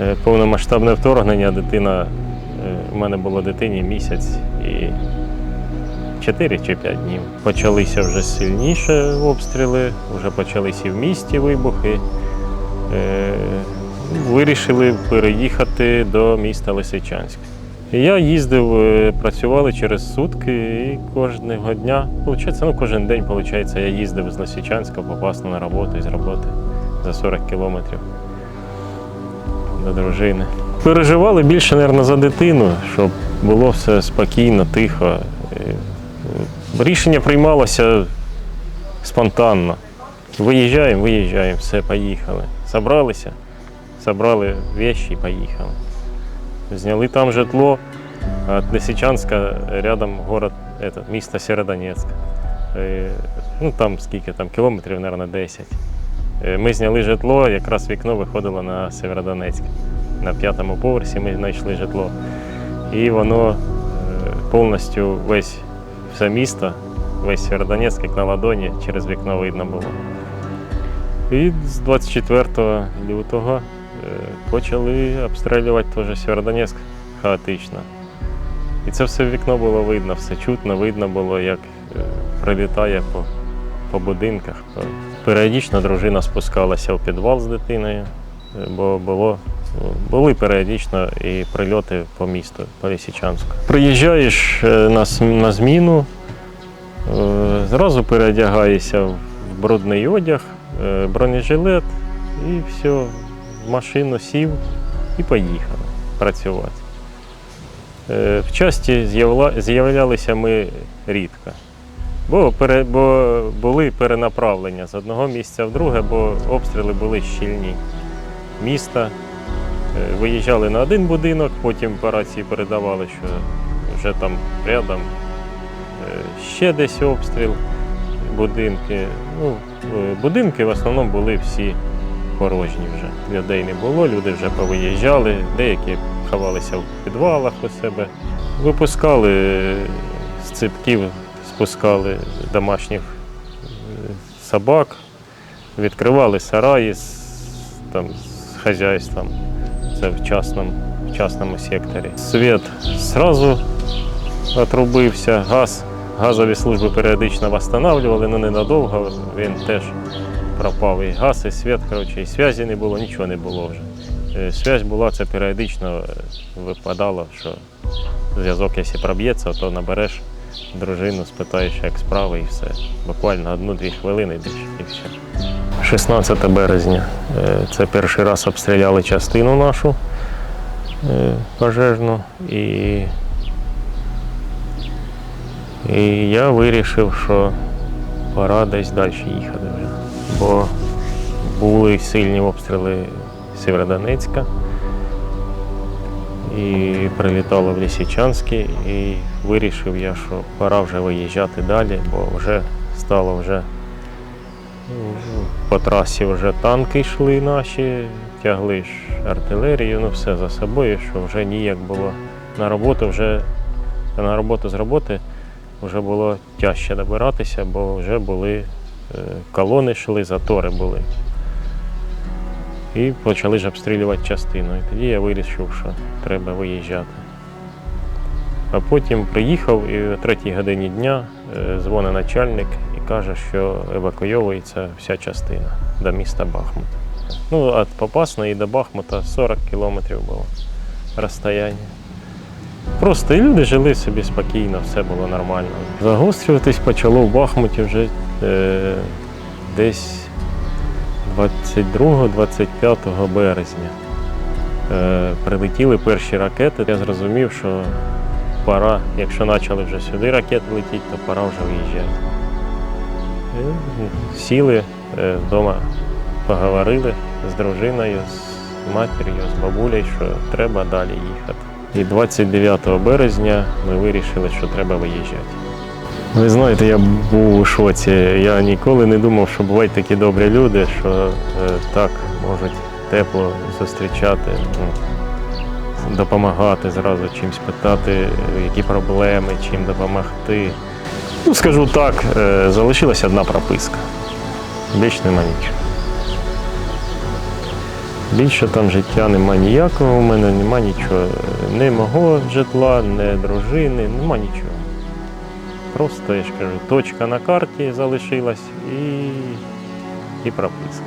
Е, Повномасштабне вторгнення, дитина, е, у мене було дитині місяць і 4 чи 5 днів. Почалися вже сильніше обстріли, вже почалися в місті вибухи. Е, Вирішили переїхати до міста Лисичанськ. Я їздив, е, працювали через сутки і кожного дня, получається, ну кожен день, виходить, я їздив з Лисичанська попасти на роботу з роботи за 40 кілометрів до дружини. Переживали більше, мабуть, за дитину, щоб було все спокійно, тихо. Рішення приймалося спонтанно. Виїжджаємо, виїжджаємо, все, поїхали. Собралися, забрали вещи і поїхали. Зняли там житло, а Лисичанська рядом город, місто Сєродонецьк. Е, Ну там скільки там, кілометрів, мабуть, 10. Е, Ми зняли житло, якраз вікно виходило на Сєвєродонецьк. На п'ятому поверсі ми знайшли житло. І воно е, повністю весь все місто, весь Сєвєродонецьк, як на ладоні, через вікно видно було. І з 24 лютого е, почали обстрілювати теж Сєвєродонецьк хаотично. І це все вікно було видно, все чутно, видно було, як прилітає по, по будинках. Періодично дружина спускалася в підвал з дитиною, е, бо було, були періодично і прильоти по місту, по Лисичанську. Приїжджаєш е, на, на зміну, е, зразу переодягаєшся в брудний одяг, бронежилет і все, в машину сів і поїхали працювати. В часті з'являлися ми рідко. Бо, пере, бо були перенаправлення з одного місця в друге, бо обстріли були щільні. Міста Е, виїжджали на один будинок, потім по рації передавали, що вже там рядом е, ще десь обстріл, будинки. Ну, е, будинки в основному були всі порожні вже. Людей не було, люди вже повиїжджали, деякі ховалися в підвалах у себе. Випускали з ципків, спускали домашніх е, собак, відкривали сараї там, з хазяйством. Це в частному, в частному секторі. Світ зразу отрубився, газ, газові служби періодично встановлювали, але ненадовго він теж пропав. І газ, і світ, коротше, і зв'язі не було, нічого не було вже. Е, Связь була, це періодично е, випадало, що зв'язок, якщо проб'ється, то набереш дружину, спитаєш, як справи і все. Буквально одну-дві хвилини і все. 16 березня. Е, Це перший раз обстріляли частину нашу е, пожежну. І, і я вирішив, що пора десь далі їхати. Бо були сильні обстріли Сєвєродонецька. І прилітало в Лисичанське, і вирішив я, що пора вже виїжджати далі, бо вже стало вже по трасі вже танки йшли наші, тягли ж артилерію, ну все за собою, що вже ніяк було на роботу, вже на роботу з роботи вже було тяжче добиратися, бо вже були е, колони йшли, затори були. І почали ж обстрілювати частину. І тоді я вирішив, що треба виїжджати. А потім приїхав і о третій годині дня е, дзвонить начальник і каже, що евакуйовується вся частина до міста Бахмут. Ну, від Попасної до Бахмута 40 кілометрів було розстояння. Просто і люди жили собі спокійно, все було нормально. Загострюватись почало в Бахмуті вже е, десь 22-25 березня. Е, прилетіли перші ракети. Я зрозумів, що пора, якщо почали вже сюди ракети летіти, то пора вже виїжджати. І Сіли е, вдома, поговорили з дружиною, з матір'ю, з бабулею, що треба далі їхати. І 29 березня ми вирішили, що треба виїжджати. Ви знаєте, я був у шоці. Я ніколи не думав, що бувають такі добрі люди, що е, так можуть тепло зустрічати, ну, допомагати зразу чимось питати, які проблеми, чим допомогти. Ну, скажу так, е, залишилася одна прописка. Більш нема нічого. Більше там життя нема ніякого, у мене нема нічого. Ні мого житла, ні дружини, нема нічого. Просто, я ж кажу, точка на карті залишилась і, і прописка.